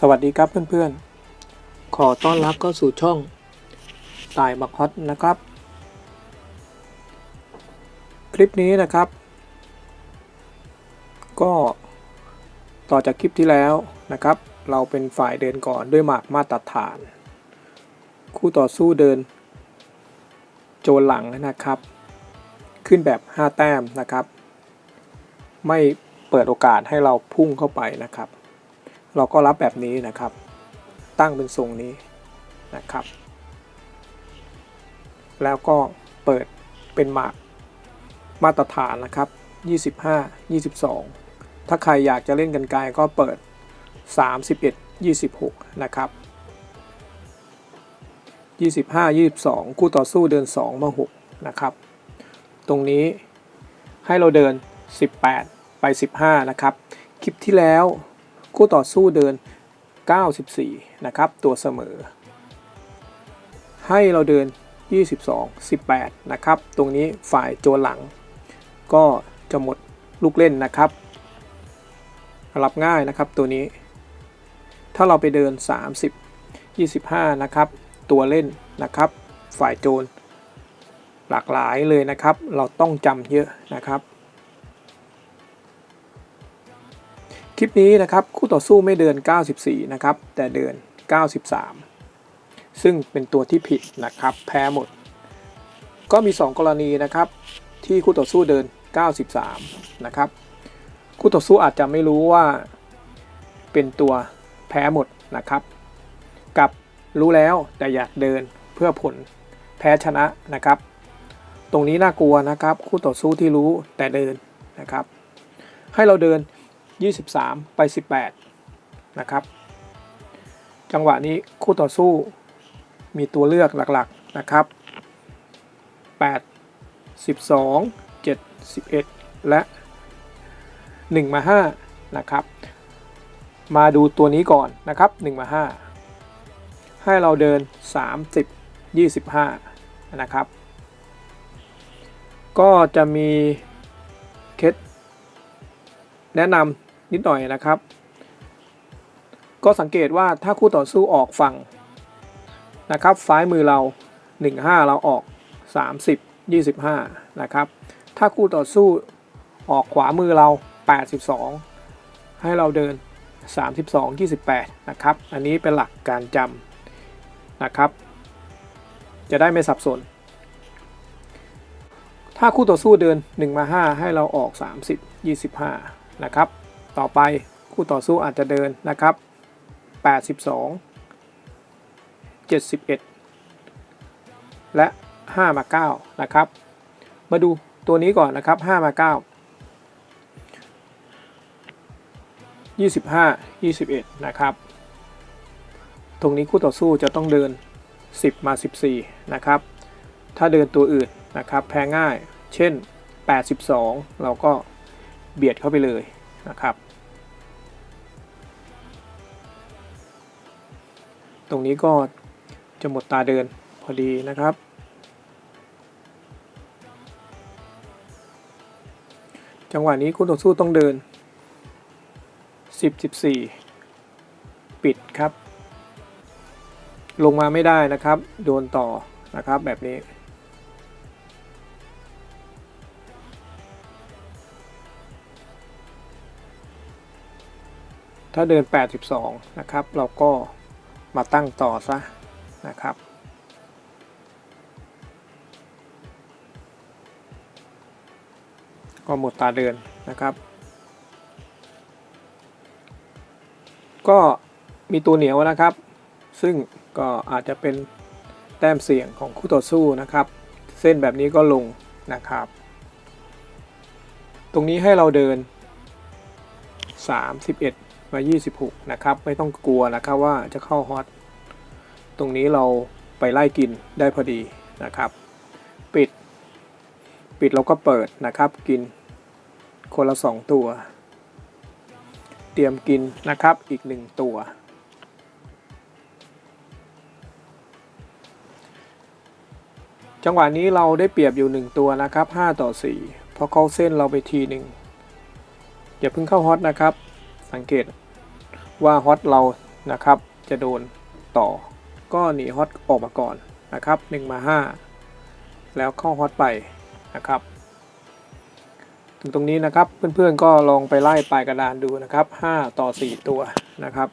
สวัสดีครับเพื่อนๆ ขอต้อนรับเข้าสู่ช่องตายบักฮอตนะครับ คลิปนี้นะครับ ก็ต่อจากคลิปที่แล้วนะครับ เราเป็นฝ่ายเดินก่อนด้วยหมากมาตรฐาน คู่ต่อสู้เดิน โจรหลังนะครับ ขึ้นแบบ 5 แต้มนะครับ ไม่เปิดโอกาสให้เราพุ่งเข้าไปนะครับ เราก็รับแบบนี้นะครับ ตั้งเป็นทรงนี้นะครับ แล้วก็เปิดเป็นมามาตรฐานนะครับ 25 22 ถ้าใครอยากจะเล่นกันไกลก็เปิด 31 26 นะครับ 25 22 คู่ต่อสู้เดิน 2 มา 6 นะครับ ตรงนี้ให้เราเดิน 18 ไป 15 นะครับ คลิปที่แล้ว คู่ต่อสู้เดิน 94 นะครับ ตัวเสมอ ให้เราเดิน 22 18 นะครับ ตรงนี้ฝ่ายโจหลัง ก็จะหมดลูกเล่นนะครับ รับง่ายนะครับตัวนี้ ถ้าเราไปเดิน 30 25 นะครับ ตัวเล่นนะครับ ฝ่ายโจรหลากหลายเลยนะครับ เราต้องจำเยอะนะครับ คลิปนี้นะครับคู่ต่อสู้ไม่เดิน 94 นะครับ แต่เดิน 93 ซึ่งเป็นตัวที่ผิดนะครับ แพ้หมด ก็มี 2 กรณีนะครับ ที่คู่ต่อสู้เดิน 93 นะครับคู่ต่อสู้อาจจะไม่รู้ว่าเป็นตัวแพ้หมดนะครับ กับรู้แล้วแต่อยากเดินเพื่อผลแพ้ชนะนะครับ ตรงนี้น่ากลัวนะครับ คู่ต่อสู้ที่รู้แต่เดินนะครับ ให้เราเดิน 23 ไป 18 นะครับ จังหวะนี้คู่ต่อสู้มีตัวเลือกหลักๆนะครับ 8 12 7 11 และ 1 มา 5 นะครับ มาดูตัวนี้ก่อนนะครับ 1 มา 5 ให้เราเดิน 30 25 นะครับ ก็จะมีเคล็ดแนะนำ นิดหน่อยนะครับ ก็สังเกตว่าถ้าคู่ต่อสู้ออกฝั่งนะครับซ้ายมือเรา 15 เราออก 30 25 นะครับ ถ้าคู่ต่อสู้ออกขวามือเรา 82 ให้เราเดิน 32 28 นะครับ อันนี้เป็นหลักการจำนะครับ จะได้ไม่สับสน ถ้าคู่ต่อสู้เดิน 1 มา 5 ให้เราออก 30 25 นะครับ ต่อไปคู่ต่อสู้อาจจะเดินนะครับ 82 71 และ 5 มา 9 นะครับ มาดูตัวนี้ก่อนนะครับ 5 มา 9 25 21 นะครับ ตรงนี้คู่ต่อสู้จะต้องเดิน 10 มา 14 นะครับ ถ้าเดินตัวอื่นนะครับแพ้ง่าย เช่น 82 เราก็เบียดเข้าไปเลยนะครับ รงนี้ก็จะหมดตาเดินพอดีนะครับ จังหวะนี้คู่ต่อสู้ต้องเดิน 10 14 ปิดครับ ลงมาไม่ได้นะครับ โดนต่อนะครับแบบนี้ถ้าเดิน 82 นะครับ เราก็ มาตั้งต่อซะนะครับ ก็หมดตาเดินนะครับ ก็มีตัวเหนียวนะครับ ซึ่งก็อาจจะเป็นแต้มเสี่ยงของคู่ต่อสู้นะครับ เส้นแบบนี้ก็ลงนะครับ ตรงนี้ให้เราเดิน 31 มา 26 นะครับ ไม่ต้องกลัวนะครับว่าจะเข้าฮอตตรงนี้เราไปไล่กินได้พอดีนะครับ ปิด ปิดเราก็เปิดนะครับ กินคนละ 2 ตัว เตรียมกินนะครับอีก 1 ตัว จังหวะนี้เราได้เปรียบอยู่ 1 ตัวนะครับ 5 ต่อ 4 เพราะเขาเส้นเราไปทีหนึ่งอย่าเพิ่งเข้าฮอตนะครับ สังเกต ว่าฮอตเรานะครับจะโดนต่อ ก็หนีฮอตออกมาก่อนนะครับ1มา5 แล้วเข้าฮอตไปนะครับ ถึงตรงนี้นะครับเพื่อนๆก็ลองไปไล่ปลายกระดานดูนะครับ 5 ต่อ 4 ตัวนะครับ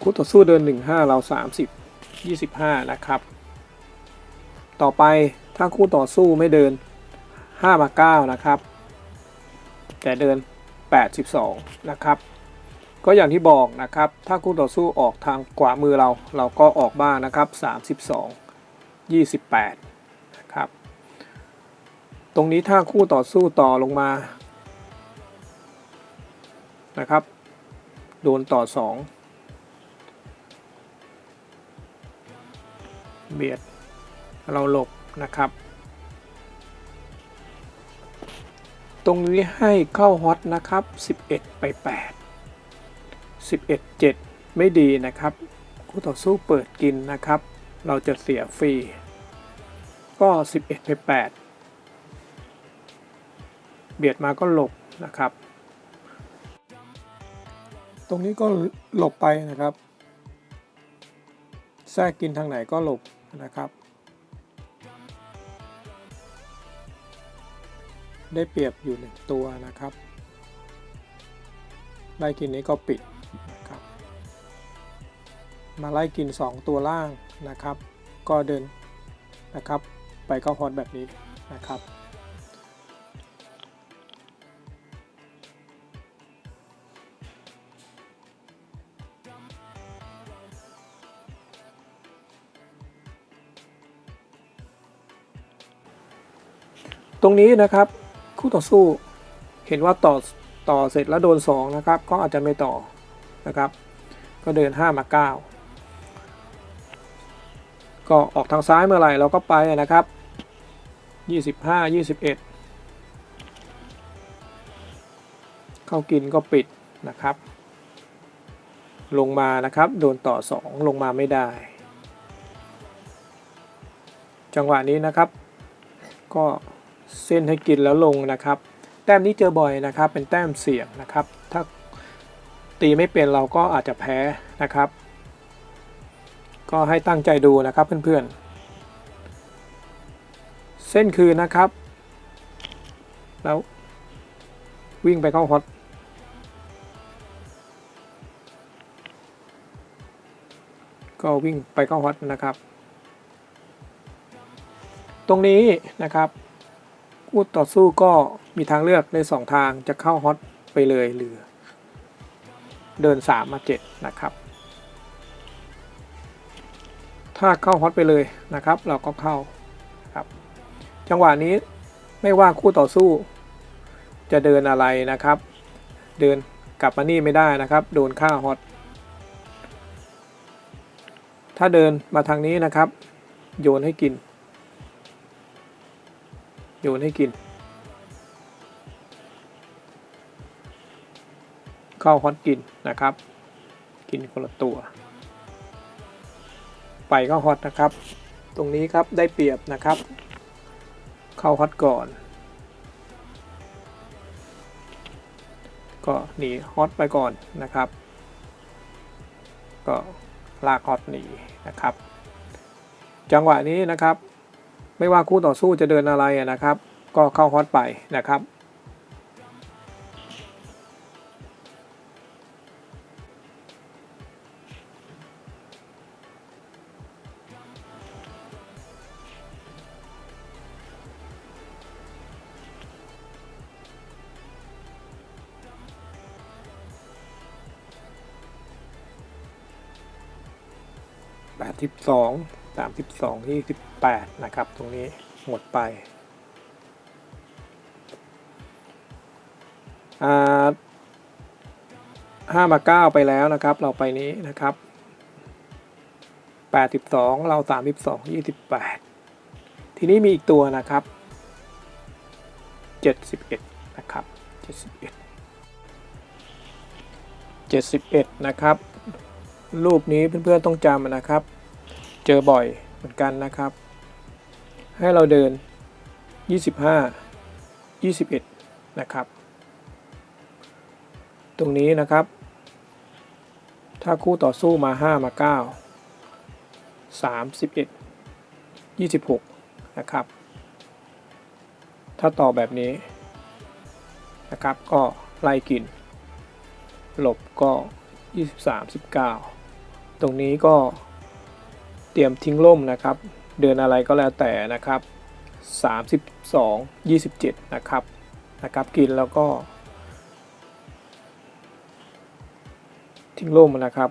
คู่ต่อสู้เดิน 1 5 เรา 30 25 นะครับ ต่อไป ถ้าคู่ต่อสู้ไม่เดิน 5 มา 9 นะครับ แต่เดิน 82 นะครับ ก็อย่างที่บอกนะครับ ถ้าคู่ต่อสู้ออกทางขวามือเรา เราก็ออกบ้างนะครับ 32 28 นะครับ ตรงนี้ถ้าคู่ต่อสู้ต่อลงมา นะครับ โดนต่อ 2 เบียด เราหลบ นะครับ ตรงนี้ให้เข้าฮอตนะครับ 11 ไป 8 11 7 ไม่ดีนะครับคู่ต่อสู้เปิดกินนะครับ เราจะเสียฟรี ก็ 11 ไป 8 เบียดมาก็หลบนะครับ ตรงนี้ก็หลบไปนะครับแทรกกินทางไหนก็หลบนะครับ ได้เปรียบอยู่หนึ่งตัวนะครับ ไล่กินนี้ก็ปิดนะครับ มาไล่กิน 2 ตัวล่างนะครับ ก็เดินนะครับ ไปเข้าฮอตแบบนี้นะครับตรงนี้นะครับ คู่ต่อสู้ เห็นว่าต่อต่อเสร็จแล้วโดน2นะครับ ก็อาจจะไม่ต่อนะครับ ก็เดิน 5 มา 9 ก็ออกทางซ้ายเมื่อไหร่เราก็ไปนะครับ 25 21 เข้ากินก็ปิดนะครับ ลงมานะครับ โดนต่อ 2 ลงมาไม่ได้ จังหวะนี้นะครับ ก็ เส้นให้กินแล้วลงนะครับ แต้มนี้เจอบ่อยนะครับ เป็นแต้มเสี่ยงนะครับ ถ้าตีไม่เป็นเราก็อาจจะแพ้นะครับ ก็ให้ตั้งใจดูนะครับเพื่อนๆ เส้นคืนนะครับ แล้ววิ่งไปเข้าฮอตก็วิ่งไปเข้าฮอตนะครับ ตรงนี้นะครับ คู่ต่อสู้ก็มีทางเลือกในสองทางจะเข้าฮอตไปเลยหรือ เดิน 3 มา 7 นะครับ ถ้าเข้าฮอตไปเลยนะครับ เราก็เข้าครับจังหวะนี้ไม่ว่าคู่ต่อสู้ จะเดินอะไรนะครับ เดินกลับมานี่ไม่ได้นะครับ โดนค่าฮอตถ้าเดินมาทางนี้นะครับ โยนให้กิน โยนให้กิน เข้าฮอตกินนะครับ กินคนละตัว ไปเข้าฮอตนะครับ ตรงนี้ครับได้เปรียบนะครับ เข้าฮอตก่อน ก็หนีฮอตไปก่อนนะครับ ก็ลากฮอตหนีนะครับ จังหวะนี้นะครับ ไม่ว่าคู่ต่อสู้จะเดินอะไรนะครับ ก็เข้าฮอตไปนะครับแปดสิบสองสามสิบสองยี่สิบแปดนะครับ ตรงนี้หมดไปอ่าห้ามาเก้าไปแล้วนะครับ เราไปนี้นะครับแปดสิบสองเราสามสิบสองยี่สิบแปดทีนี้มีอีกตัวนะครับเจ็ดสิบเอ็ดนะครับเจ็ดสิบเอ็ดเจ็ดสิบเอ็ดนะครับ รูปนี้เพื่อนๆต้องจำนะครับ เจอบ่อยเหมือนกันนะครับ ให้เราเดิน 25 21 นะครับ ตรงนี้นะครับ ถ้าคู่ต่อสู้มา 5 มา 9 31 26 นะครับ ถ้าต่อแบบนี้นะครับ ก็ไล่กิน หลบก็ 23 19 ตรงนี้ก็ เตรียมทิ้งล่มนะครับ เดินอะไรก็แล้วแต่นะครับ 32 27 นะครับนะครับกินแล้วก็ ทิ้งล่มนะครับ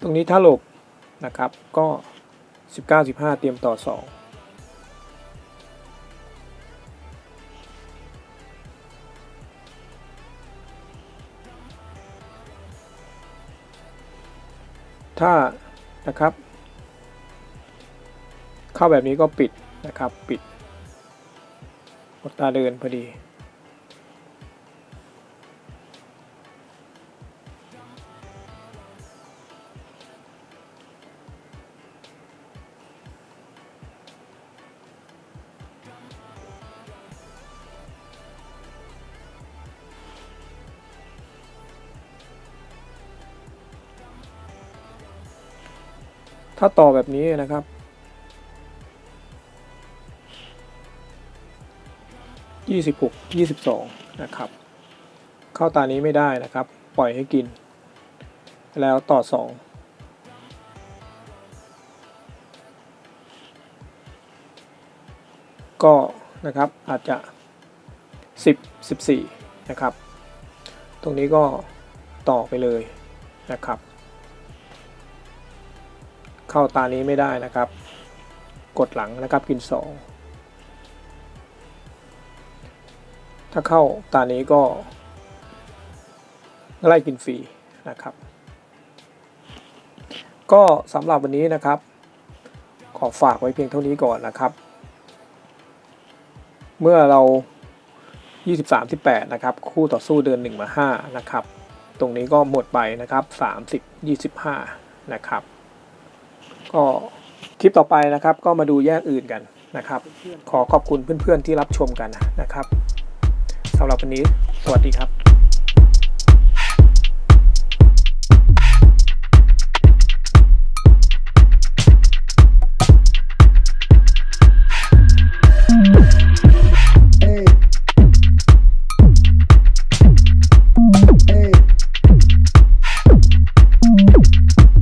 ตรงนี้ถ้าหลบนะครับก็ 19 15 เตรียมต่อ 2 ถ้านะครับ เข้าแบบนี้ก็ปิดนะครับ ปิดหมดตาเดินพอดี ถ้าต่อแบบนี้นะครับยี่สิบหกยี่สิบสองนะครับ เข้าตานี้ไม่ได้นะครับ ปล่อยให้กิน แล้วต่อสองก็นะครับอาจจะสิบสิบสี่นะครับ ตรงนี้ก็ต่อไปเลยนะครับ เข้าตานี้ไม่ได้นะครับ กดหลังนะครับกิน 2 ถ้าเข้าตานี้ก็ไล่กินฟรีนะครับ ก็สำหรับวันนี้นะครับ ขอฝากไว้เพียงเท่านี้ก่อนนะครับ เมื่อเรา 23 18 นะครับ คู่ต่อสู้เดือน1 มา 5 นะครับ ตรงนี้ก็หมดไปนะครับ 30 25 นะครับ ก็คลิปต่อไปนะครับก็มาดูแยกอื่นกันนะครับ ขอขอบคุณเพื่อนๆที่รับชมกันนะครับสำหรับวันนี้สวัสดีครับ